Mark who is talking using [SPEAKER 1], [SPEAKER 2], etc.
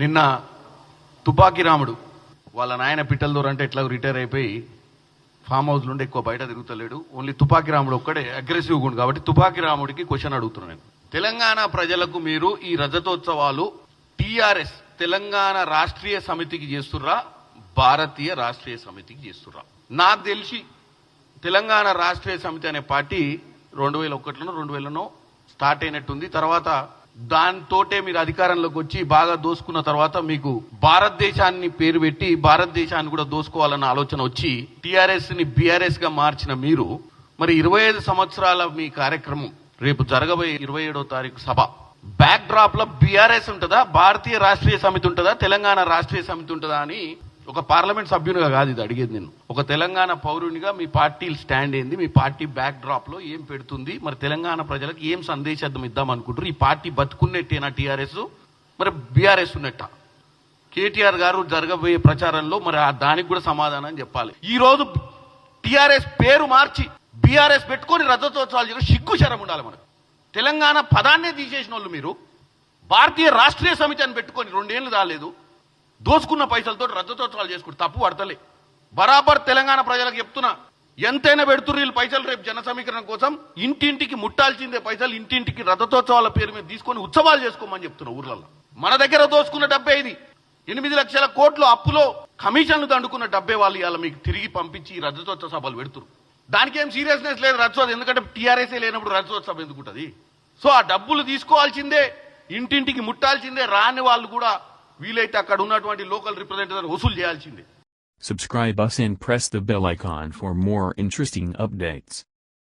[SPEAKER 1] నిన్న తుపాకీ రాముడు వాళ్ళ నాయన పిట్టల దూరం అంటే ఎట్లా రిటైర్ అయిపోయి ఫామ్ హౌస్ నుండి ఎక్కువ బయట తిరుగుతలేడు. ఓన్లీ తుపాకీ రాముడు ఒక్కడే అగ్రెసివ్గా ఉండు కాబట్టి తుపాకీ రాముడికి క్వశ్చన్ అడుగుతున్నాను నేను. తెలంగాణ ప్రజలకు మీరు ఈ రజతోత్సవాలు టీఆర్ఎస్ తెలంగాణ రాష్ట్రీయ సమితికి చేస్తుర్రా? భారతీయ రాష్ట్రీయ సమితికి చేస్తుర్రా? నాకు తెలిసి తెలంగాణ రాష్ట్రీయ సమితి అనే పార్టీ రెండు వేల ఒకటిలోనో రెండు వేలనో స్టార్ట్ అయినట్టుంది. తర్వాత దాంతోటే మీరు అధికారంలోకి వచ్చి బాగా దోసుకున్న తర్వాత మీకు భారతదేశాన్ని పేరు పెట్టి భారతదేశాన్ని కూడా దోసుకోవాలన్న ఆలోచన వచ్చి టిఆర్ఎస్ని బీఆర్ఎస్గా మార్చిన మీరు మరి ఇరవై ఐదు సంవత్సరాల మీ కార్యక్రమం రేపు జరగబోయే ఇరవై ఏడో తారీఖు సభ బ్యాక్ డ్రాప్లో బీఆర్ఎస్ ఉంటుందా? భారతీయ రాష్ట్రీయ సమితి ఉంటుందా? తెలంగాణ రాష్ట్రీయ సమితి ఉంటుందా అని ఒక పార్లమెంట్ సభ్యునిగా కాదు ఇది అడిగేది నేను. ఒక తెలంగాణ పౌరునిగా మీ పార్టీ స్టాండ్ ఏంది మీ పార్టీ బ్యాక్ డ్రాప్లో ఏం పెడుతుంది మరి తెలంగాణ ప్రజలకు ఏం సందేశం ఇద్దాం అనుకుంటారు ఈ పార్టీ బతుకున్నట్టేనా టీఆర్ఎస్? మరి బీఆర్ఎస్ ఉన్నట్ట. కేటీఆర్ గారు జరగబోయే ప్రచారంలో మరి ఆ దానికి కూడా సమాధానం చెప్పాలి. ఈ రోజు టిఆర్ఎస్ పేరు మార్చి బీఆర్ఎస్ పెట్టుకొని రజతోత్సవాలు చేసిన సిగ్గు శరం ఉండాలి మనకు. తెలంగాణ పదాన్నే తీసేసిన వాళ్ళు మీరు. భారతీయ రాష్ట్రీయ సమితి అని పెట్టుకొని రెండేళ్ళు రాలేదు. దోసుకున్న పైసలతో రద్దతోత్సవాలు చేసుకుంటూ. తప్పు పడతలే. బరాబర్ తెలంగాణ ప్రజలకు చెప్తున్నా. ఎంతైనా పెడుతున్నారు వీళ్ళు పైసలు రేపు జన సమీకరణ కోసం. ఇంటింటికి ముట్టాల్సిందే పైసలు ఇంటింటికి రథతోత్సవాల పేరు మీద తీసుకొని ఉత్సవాలు చేసుకోమని చెప్తున్నా ఊర్లలో మన దగ్గర దోసుకున్న డబ్బే ఇది. ఎనిమిది లక్షల కోట్లు అప్పులో కమిషన్లు దండుకున్న డబ్బే వాళ్ళు ఇవాళ మీకు తిరిగి పంపించి రథతోత్సవ సభలు పెడుతురు దానికి ఏం సీరియస్నెస్ లేదు రథోత్సవం ఎందుకంటే టీఆర్ఎస్ఏ లేనప్పుడు రథోత్సవం ఎందుకుంటది సో ఆ డబ్బులు తీసుకోవాల్సిందే ఇంటింటికి ముట్టాల్సిందే రాని వాళ్ళు కూడా వీలైతే అక్కడ ఉన్నటువంటి లోకల్ రిప్రజెంటేటివ్ వసూలు చేయాల్సిందే
[SPEAKER 2] Subscribe us and press the bell icon for more interesting updates.